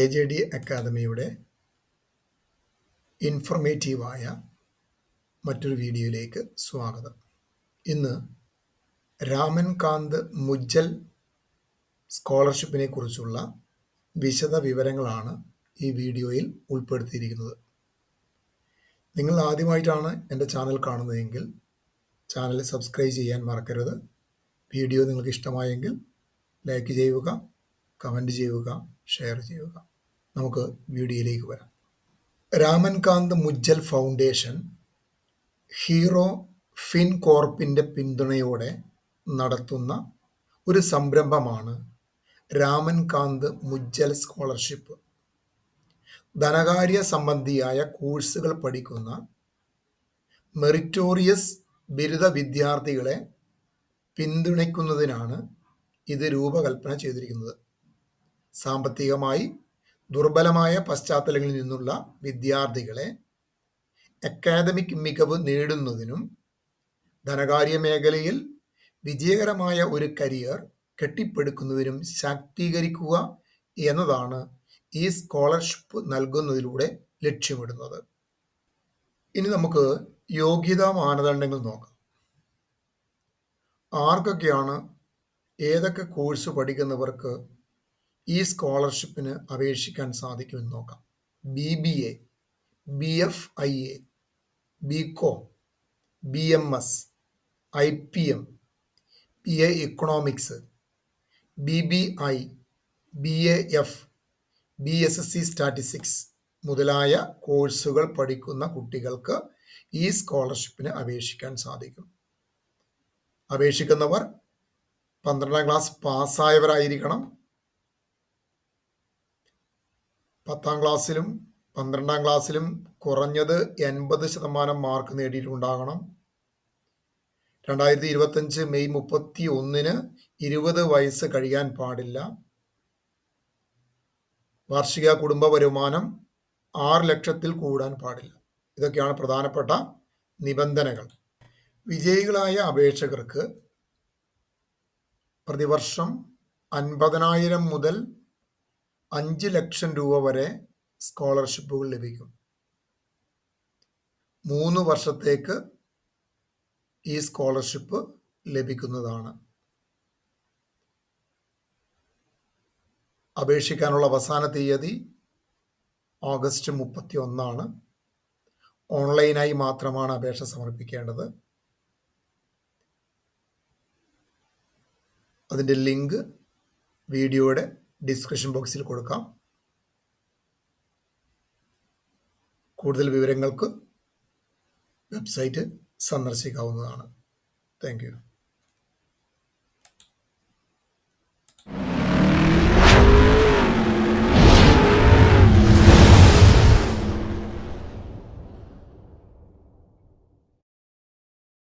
A J D അക്കാദമിയുടെ ഇൻഫർമേറ്റീവായ മറ്റൊരു വീഡിയോയിലേക്ക് സ്വാഗതം. ഇന്ന് രാമൻ കാന്ത് മുജ്ജൽ സ്കോളർഷിപ്പിനെ കുറിച്ചുള്ള വിശദ വിവരങ്ങളാണ് ഈ വീഡിയോയിൽ ഉൾപ്പെടുത്തിയിരിക്കുന്നത്. നിങ്ങൾ ആദ്യമായിട്ടാണ് എന്റെ ചാനൽ കാണുന്നതെങ്കിൽ ചാനൽ സബ്സ്ക്രൈബ് ചെയ്യാൻ മറക്കരുത്. വീഡിയോ നിങ്ങൾക്ക് ഇഷ്ടമായെങ്കിൽ ലൈക്ക് ചെയ്യുക കമന്റ് ചെയ്യുക ഷെയർ ചെയ്യുക. നമുക്ക് വീഡിയോയിലേക്ക് വരാം. Ramankant Munjal foundation Hero Fin കോർപ്പിന്റെ പിന്തുണയോടെ നടത്തുന്ന ഒരു സംരംഭമാണ് രാമൻകാന്ത് മുജ്ജൽ സ്കോളർഷിപ്പ്. ധനകാര്യ സംബന്ധിയായ കോഴ്സുകൾ പഠിക്കുന്ന മെറിറ്റോറിയസ് ബിരുദ വിദ്യാർത്ഥികളെ പിന്തുണയ്ക്കുന്നതിനാണ് ഇത് രൂപകൽപ്പന ചെയ്തിരിക്കുന്നത്. സാമ്പത്തികമായി ദുർബലമായ പശ്ചാത്തലങ്ങളിൽ നിന്നുള്ള വിദ്യാർത്ഥികളെ അക്കാദമിക് മികവ് നേടുന്നതിനും ധനകാര്യ മേഖലയിൽ വിജയകരമായ ഒരു കരിയർ കെട്ടിപ്പടുക്കുന്നതിനും ശാക്തീകരിക്കുക എന്നതാണ് ഈ സ്കോളർഷിപ്പ് നൽകുന്നതിലൂടെ ലക്ഷ്യമിടുന്നത്. ഇനി നമുക്ക് യോഗ്യതാ മാനദണ്ഡങ്ങൾ നോക്കാം. ആർക്കൊക്കെയാണ് ഏതൊക്കെ കോഴ്സ് പഠിക്കുന്നവർക്ക് ഈ സ്കോളർഷിപ്പിന് അപേക്ഷിക്കാൻ സാധിക്കുമെന്ന് നോക്കാം. B B A B F I A B com B M S I P M B A economics B B I B A F B S S C statistics മുതലായ കോഴ്സുകൾ പഠിക്കുന്ന കുട്ടികൾക്ക് ഈ സ്കോളർഷിപ്പിന് അപേക്ഷിക്കാൻ സാധിക്കും. അപേക്ഷിക്കുന്നവർ പന്ത്രണ്ടാം ക്ലാസ് പാസ്സായവരായിരിക്കണം. പത്താം ക്ലാസ്സിലും പന്ത്രണ്ടാം ക്ലാസ്സിലും കുറഞ്ഞത് എൺപത് ശതമാനം മാർക്ക് നേടിയിട്ടുണ്ടാകണം. രണ്ടായിരത്തി ഇരുപത്തഞ്ച് മെയ് മുപ്പത്തി ഒന്നിന് ഇരുപത് വയസ്സ് കഴിയാൻ പാടില്ല. വാർഷിക കുടുംബ വരുമാനം ആറ് ലക്ഷത്തിൽ കൂടാൻ പാടില്ല. ഇതൊക്കെയാണ് പ്രധാനപ്പെട്ട നിബന്ധനകൾ. വിജയികളായ അപേക്ഷകർക്ക് പ്രതിവർഷം അൻപതിനായിരം മുതൽ അഞ്ച് ലക്ഷം രൂപ വരെ സ്കോളർഷിപ്പുകൾ ലഭിക്കും. മൂന്ന് വർഷത്തേക്ക് ഈ സ്കോളർഷിപ്പ് ലഭിക്കുന്നതാണ്. അപേക്ഷിക്കാനുള്ള അവസാന തീയതി ഓഗസ്റ്റ് മുപ്പത്തി ഒന്നാണ് ഓൺലൈനായി മാത്രമാണ് അപേക്ഷ സമർപ്പിക്കേണ്ടത്. അതിന്റെ ലിങ്ക് വീഡിയോയുടെ ഡിസ്ക്രിപ്ഷൻ ബോക്സിൽ കൊടുക്കാം. കൂടുതൽ വിവരങ്ങൾക്ക് വെബ്സൈറ്റ് സന്ദർശിക്കാവുന്നതാണ്. താങ്ക്